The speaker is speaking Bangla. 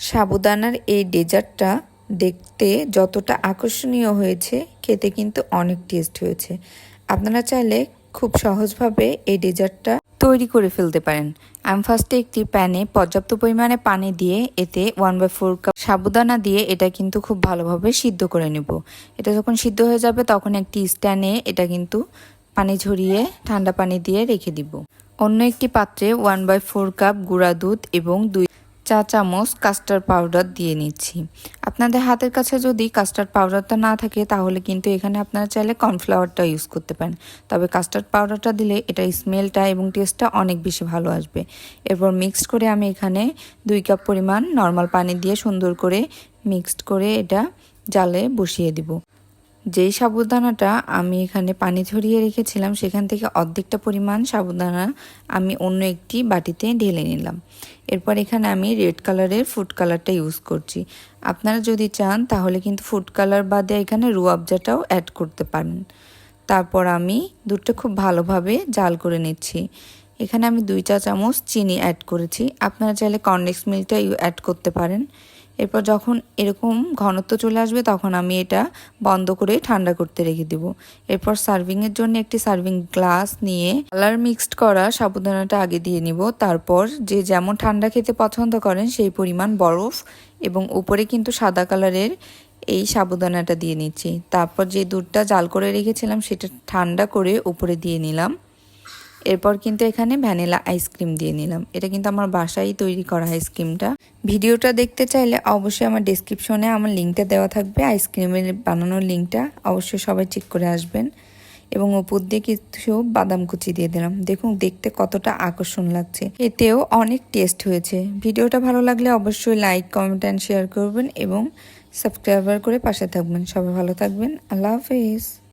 সাবুদানার এই ডেজার্টটা দেখতে যতটা আকর্ষণীয় হয়েছে, খেতে কিন্তু অনেক টেস্ট হয়েছে। আপনারা চাইলে খুব সহজভাবে এই ডেজার্টটা তৈরি করে ফেলতে পারেন। আমি ফার্স্টে একটি প্যানে পর্যাপ্ত পরিমাণে পানি দিয়ে এতে one by four cup sabudana দিয়ে এটা কিন্তু খুব ভালোভাবে সিদ্ধ করে নেব। এটা যখন সিদ্ধ হয়ে যাবে, তখন একটি স্ট্যান্ডে এটা কিন্তু পানি ঝরিয়ে ঠান্ডা পানি দিয়ে রেখে দিব। অন্য একটি পাত্রে ওয়ান বাই ফোর কাপ গুঁড়া দুধ এবং দুই চা চামচ কাস্টার্ড পাউডার দিয়ে নিচ্ছি। আপনাদের হাতের কাছে যদি কাস্টার্ড পাউডারটা না থাকে, তাহলে কিন্তু এখানে আপনারা চাইলে কর্নফ্লাওয়ারটা ইউজ করতে পারেন। তবে কাস্টার্ড পাউডারটা দিলে এটা স্মেলটা এবং টেস্টটা অনেক বেশি ভালো আসবে। এরপর মিক্সড করে আমি এখানে দুই কাপ পরিমাণ নর্মাল পানি দিয়ে সুন্দর করে মিক্সড করে এটা জালে বসিয়ে দিব। যেই সাবুদানাটা আমি এখানে পানি ঝরিয়ে রেখেছিলাম, সেখান থেকে অর্ধেকটা পরিমাণ সাবুদানা আমি অন্য একটি বাটিতে ঢেলে নিলাম। এরপর এখানে আমি রেড কালারের ফুড কালারটা ইউজ করছি। আপনারা যদি চান, তাহলে কিন্তু ফুড কালার বাদে এখানে রুয়াবজাটাও অ্যাড করতে পারেন। তারপর আমি দুধটা খুব ভালোভাবে জাল করে নিচ্ছি। এখানে আমি দুই চা চামচ চিনি অ্যাড করেছি। আপনারা চাইলে কর্নেক্স মিল্কটা অ্যাড করতে পারেন। এরপর যখন এরকম ঘনত্ব চলে আসবে, তখন আমি এটা বন্ধ করে ঠান্ডা করতে রেখে দেব। এরপর সার্ভিংয়ের জন্য একটি সার্ভিং গ্লাস নিয়ে কালার মিক্সড করা সাবুদানাটা আগে দিয়ে নিব। তারপর যে যেমন ঠান্ডা খেতে পছন্দ করেন, সেই পরিমাণ বরফ এবং উপরে কিন্তু সাদা কালারের এই সাবুদানাটা দিয়ে নিচ্ছি। তারপর যে দুধটা জাল করে রেখেছিলাম, সেটা ঠান্ডা করে উপরে দিয়ে নিলাম। এরপর কিন্তু এখানে ভ্যানিলা আইসক্রিম দিয়ে নিলাম। এটা কিন্তু আমার বাসায় তৈরি করা আইসক্রিমটা ভিডিওটা দেখতে চাইলে অবশ্যই আমার ডিসক্রিপশনে আমার লিঙ্কটা দেওয়া থাকবে আইসক্রিমের বানানোর লিঙ্কটা অবশ্যই সবাই চেক করে আসবেন। এবং উপর দিয়ে কিছু বাদাম কুচি দিয়ে দিলাম। দেখুন, দেখতে কতটা আকর্ষণ লাগছে। এতেও অনেক টেস্ট হয়েছে। ভিডিওটা ভালো লাগলে অবশ্যই লাইক কমেন্ট অ্যান্ড শেয়ার করবেন এবং সাবস্ক্রাইবার করে পাশে থাকবেন। সবাই ভালো থাকবেন। আল্লাহ হাফিজ।